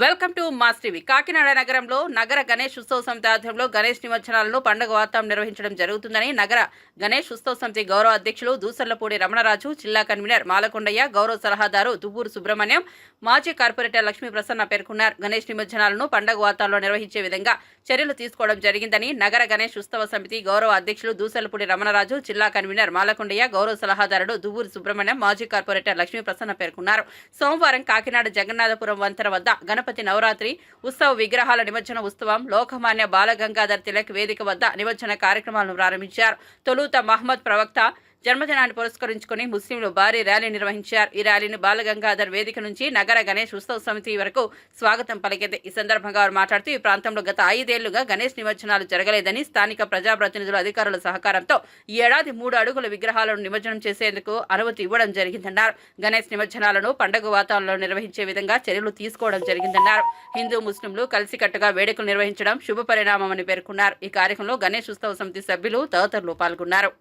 Welcome to mass TV. Kakinada నగరంలో నగర గణేష్ ఉత్సవ సమితి ఆధ్వర్యంలో గణేష్ నిమజ్జనాలను పండుగ వాతావరణం నిర్వహించడం జరుగుతుందని నగర గణేష్ ఉత్సవ సమితి గౌరవ అధ్యక్షులు దూసర్లపూడి రమణరాజు జిల్లా కన్వీనర్ మాలకొండయ్య గౌరవ సలహాదారు దువ్వూరు సుబ్రహ్మణ్యం మాజీ కార్పొరేటర్ లక్ష్మీ ప్రసన్న పేర్కొన్నారు. గణేష్ నిమజ్జనాలను పండుగ వాతావరణంలో నిర్వహించే విధంగా చర్యలు తీసుకోవడం జరిగిందని నగర గణేష్ ఉత్సవ సమితి గౌరవ అధ్యక్షులు దూసర్లపూడి రమణరాజు జిల్లా కన్వీనర్ మాలకొండయ్య గౌరవ సలహాదారుడు దువ్వూరు సుబ్రహ్మణ్యం మాజీ కార్పొరేటర్ లక్ష్మీ ప్రసన్న పేర్కొన్నారు. సోమవారం కాకినాడ జగన్నాథపురం వంతెన వద్ద గణ గణపతి నవరాత్రి ఉత్సవ విగ్రహాల నిమజ్జన ఉత్సవం లోకమాన్య బాలగంగాధర్ తిలక్ వేదిక వద్ద నిమజ్జన కార్యక్రమాలను ప్రారంభించారు. తొలుత మహమ్మద్ ప్రవక్త జన్మదినాన్ని పురస్కరించుకుని ముస్లింలు భారీ ర్యాలీ నిర్వహించారు. ఈ ర్యాలీని బాలగంగాధర్ వేదిక నుంచి నగర గణేష్ ఉత్సవ సమితి వరకు స్వాగతం పలికింది. ఈ సందర్భంగా వారు మాట్లాడుతూ ఈ ప్రాంతంలో గత ఐదేళ్ళుగా గణేష్ నిమజ్జనాలు జరగలేదని స్థానిక ప్రజాప్రతినిధులు అధికారుల సహకారంతో ఈ ఏడాది మూడు అడుగుల విగ్రహాలను నిమజ్జనం చేసేందుకు అనుమతి ఇవ్వడం జరిగిందన్నారు. గణేష్ నిమజ్జనాలను పండుగ వాతావరణంలో నిర్వహించే విధంగా చర్యలు తీసుకోవడం జరిగిందన్నారు. హిందూ ముస్లింలు కలిసికట్టుగా వేడుకలు నిర్వహించడం శుభ పరిణామమని పేర్కొన్నారు. ఈ కార్యక్రమంలో గణేష్ ఉత్సవ సమితి సభ్యులు తదితరులు పాల్గొన్నారు.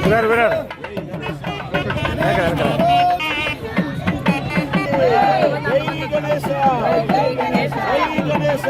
వినారు వినారు. గణేశ గణేశ.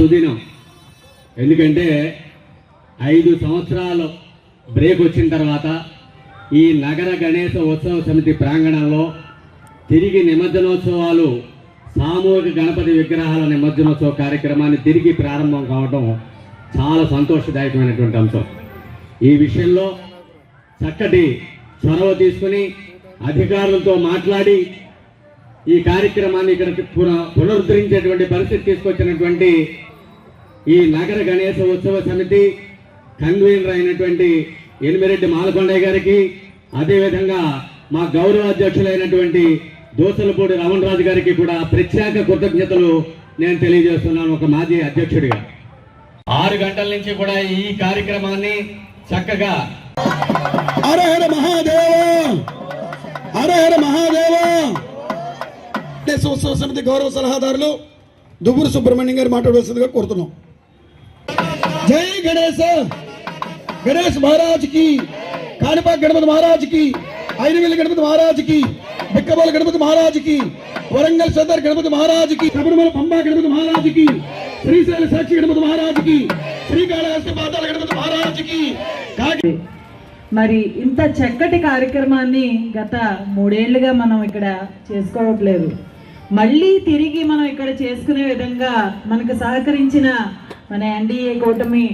సుదినం. ఎందుకంటే ఐదు సంవత్సరాలు బ్రేక్ వచ్చిన తర్వాత ఈ నగర గణేశ ఉత్సవ సమితి ప్రాంగణంలో తిరిగి నిమజ్జనోత్సవాలు సామూహిక గణపతి విగ్రహాల నిమజ్జనోత్సవ కార్యక్రమాన్ని తిరిగి ప్రారంభం కావడం చాలా సంతోషదాయకమైనటువంటి అంశం. ఈ విషయంలో చక్కటి చొరవ తీసుకుని అధికారులతో మాట్లాడి ఈ కార్యక్రమాన్ని ఇక్కడ పున- పునరుద్ధరించేటువంటి పరిస్థితి తీసుకొచ్చినటువంటి ఈ నగర గణేశ ఉత్సవ సమితి కన్వీనర్ అయినటువంటి ఎనిమిరెడ్డి మాలకొండయ్య గారికి అదేవిధంగా మా గౌరవ అధ్యక్షులైనటువంటి దోసలపూడి రామణరాజు గారికి కూడా ప్రత్యేక కృతజ్ఞతలు నేను తెలియజేస్తున్నాను ఒక మాజీ అధ్యక్షుడిగా. ఆరు గంటల నుంచి కూడా ఈ కార్యక్రమాన్ని చక్కగా హర హర మహాదేవ! హర హర మహాదేవ! దేశ ఉత్సవ సమితి గౌరవ సలహాదారులు దుబ్బురు సుబ్రహ్మణ్యం గారు మాట్లాడవలసిందిగా కోరుతున్నాం. జై గణేశ! గణేష్ మహారాజ్కి కాణిపాక గణపతి మహారాజ్కి ఐనవేలి గణపతి మహారాజుకి బిక్కబోల గణపతి మహారాజుకి వరంగల్ సదర్ గణపతి మహారాజుకి శబరిమల పంబా గణపతి మహారాజుకి శ్రీశైల సాక్షి గణపతి మహారాజుకి శ్రీకాళహస్తి పాతాల గణపతి మహారాజ్కి మరి ఇంత చక్కటి కార్యక్రమాన్ని గత మూడేళ్ళుగా మనం ఇక్కడ చేసుకోవట్లేదు. మళ్ళీ తిరిగి మనం ఇక్కడ చేసుకునే విధంగా మనకు సహకరించిన మన ఎన్డీఏ కూటమి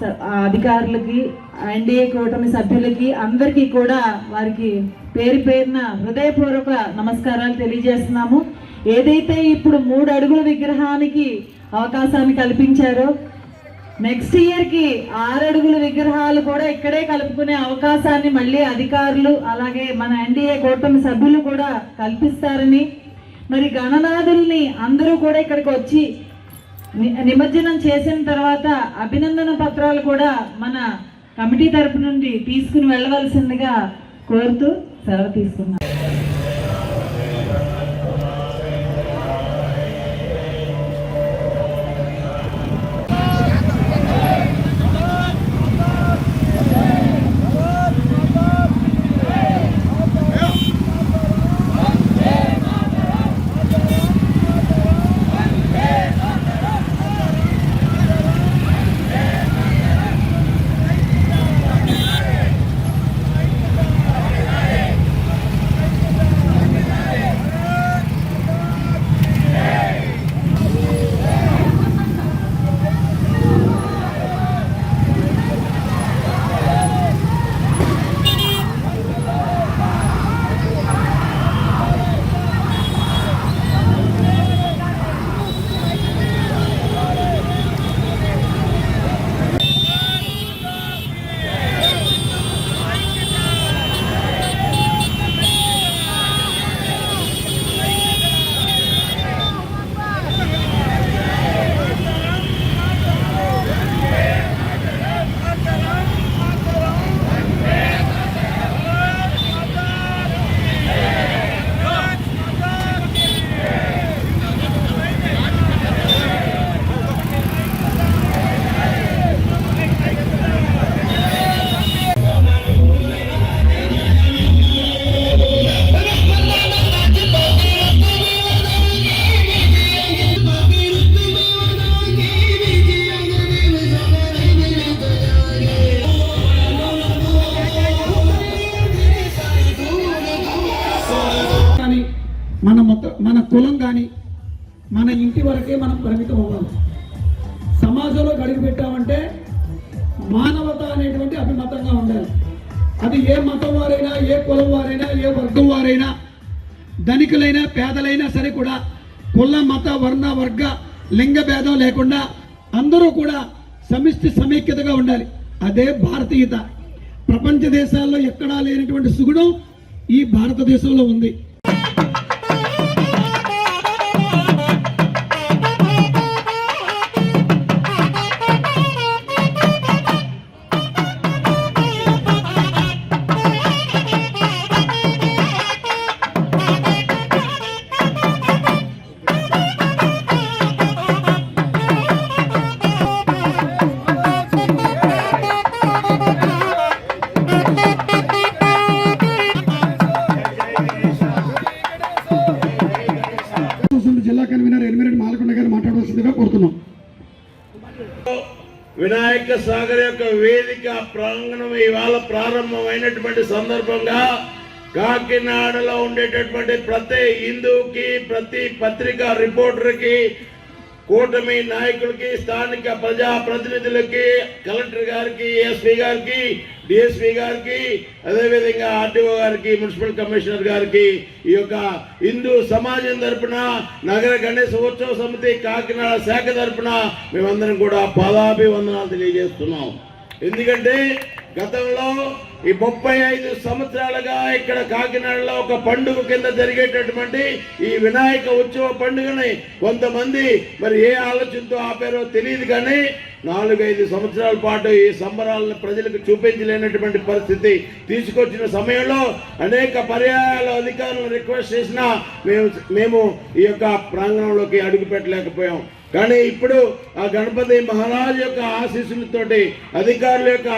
స- అధికారులకి ఎన్డీఏ కూటమి సభ్యులకి అందరికీ కూడా వారికి పేరు పేరున హృదయపూర్వక నమస్కారాలు తెలియజేస్తున్నాము. ఏదైతే ఇప్పుడు మూడు అడుగుల విగ్రహానికి అవకాశాన్ని కల్పించారో నెక్స్ట్ ఇయర్కి ఆరడుగుల విగ్రహాలు కూడా ఇక్కడే కలుపుకునే అవకాశాన్ని మళ్ళీ అధికారులు అలాగే మన ఎన్డీఏ కూటమి సభ్యులు కూడా కల్పిస్తారని మరి గణనాథుల్ని అందరూ కూడా ఇక్కడికి వచ్చి నిమజ్జనం చేసిన తర్వాత అభినందన పత్రాలు కూడా మన కమిటీ తరపు నుండి తీసుకుని వెళ్ళవలసిందిగా కోరుతూ సెలవు తీసుకున్నాను. కులం కానీ మన ఇంటి వరకే మనం పరిమితం అవ్వాలి. సమాజంలో అడుగు పెట్టామంటే మానవత అనేటువంటి అభిమతంగా ఉండాలి. అది ఏ మతం వారైనా ఏ కులం వారైనా ఏ వర్గం వారైనా ధనికులైనా పేదలైనా సరే కూడా కుల మత వర్ణ వర్గ లింగ భేదం లేకుండా అందరూ కూడా సమిష్టి సమైక్యతగా ఉండాలి. అదే భారతీయత. ప్రపంచ దేశాల్లో ఎక్కడా లేనటువంటి సుగుణం ఈ భారతదేశంలో ఉంది. ప్రాంగణం ఇవాళ ప్రారంభమైనటువంటి సందర్భంగా కాకినాడలో ఉండేటటువంటి ప్రతి హిందూకి ప్రతి పత్రికా రిపోర్టర్కి కూటమి నాయకులకి స్థానిక ప్రజా ప్రతినిధులకి కలెక్టర్ గారికి ఎస్పీ గారికి డిఎస్పీ గారికి అదేవిధంగా ఆర్టీఓ గారికి మున్సిపల్ కమిషనర్ గారికి ఈ యొక్క హిందూ సమాజం తరపున నగర గణేశ ఉత్సవ సమితి కాకినాడ శాఖ తరపున మేమందరం కూడా పాదాభివందనాలు తెలియజేస్తున్నాం. ఎందుకంటే గతంలో ఈ ముప్పై ఐదు సంవత్సరాలుగా ఇక్కడ కాకినాడలో ఒక పండుగ కింద జరిగేటటువంటి ఈ వినాయక ఉత్సవ పండుగని కొంతమంది మరి ఏ ఆలోచనతో ఆపారో తెలియదు కానీ నాలుగైదు సంవత్సరాల పాటు ఈ సంబరాలను ప్రజలకు చూపించలేనటువంటి పరిస్థితి తీసుకొచ్చిన సమయంలో అనేక పర్యాయాల అధికారులు రిక్వెస్ట్ చేసినా మేము మేము ఈ యొక్క ప్రాంగణంలోకి అడుగు పెట్టలేకపోయాం. కానీ ఇప్పుడు ఆ గణపతి మహారాజు యొక్క ఆశీస్సులతోటి అధికారుల యొక్క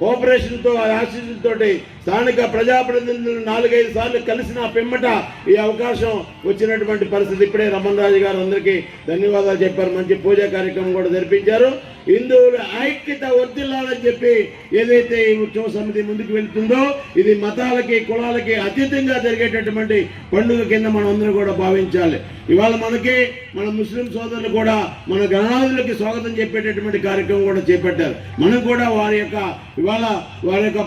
కోఆపరేషన్తో ఆశీస్సులతోటి స్థానిక ప్రజాప్రతినిధులు నాలుగైదు సార్లు కలిసిన పిమ్మట ఈ అవకాశం వచ్చినటువంటి పరిస్థితి. ఇప్పుడే రమణరాజు గారు అందరికీ ధన్యవాదాలు చెప్పారు. మంచి పూజా కార్యక్రమం కూడా జరిపించారు. హిందువుల ఐక్యత వర్ధిల్లాలని చెప్పి ఏదైతే ఈ ఉత్సవ సమితి ముందుకు వెళ్తుందో ఇది మతాలకి కులాలకి అతీతంగా జరిగేటటువంటి పండుగ కింద మనం అందరం కూడా భావించాలి. ఇవాళ మనకి మన ముస్లిం సోదరులు కూడా మన గణనాథులకి స్వాగతం చెప్పేటటువంటి కార్యక్రమం కూడా చేపట్టారు. మనం కూడా వారి యొక్క ఇవాళ వారి యొక్క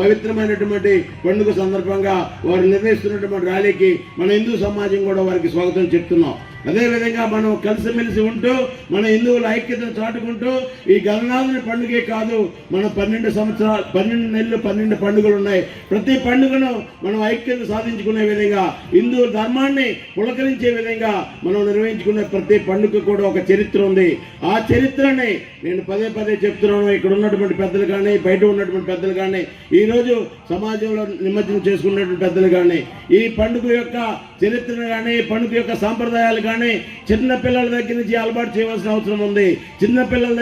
పవిత్రమైనటువంటి పండుగ సందర్భంగా వారు నిర్వహిస్తున్నటువంటి ర్యాలీకి మన హిందూ సమాజం కూడా వారికి స్వాగతం చెప్తున్నాం. అదేవిధంగా మనం కలిసిమెలిసి ఉంటూ మన హిందువుల ఐక్యతను చాటుకుంటూ ఈ గంగాధుని పండుగే కాదు మన పన్నెండు సంవత్సరాలు పన్నెండు నెలలు పన్నెండు పండుగలు ఉన్నాయి. ప్రతి పండుగను మనం ఐక్యత సాధించుకునే విధంగా హిందూ ధర్మాన్ని పులకరించే విధంగా మనం నిర్వహించుకునే ప్రతి పండుగ కూడా ఒక చరిత్ర ఉంది. ఆ చరిత్రని నేను పదే పదే చెప్తున్నాను. ఇక్కడ ఉన్నటువంటి పెద్దలు కానీ బయట ఉన్నటువంటి పెద్దలు కానీ ఈరోజు సమాజంలో నిమజ్జనం చేసుకున్నటువంటి పెద్దలు కానీ ఈ పండుగ యొక్క చరిత్రను కానీ పండుగ యొక్క సాంప్రదాయాలు కానీ చిన్న పిల్లల దగ్గర నుంచి అలవాటు చేయవలసిన అవసరం ఉంది. చిన్నపిల్లల దగ్గర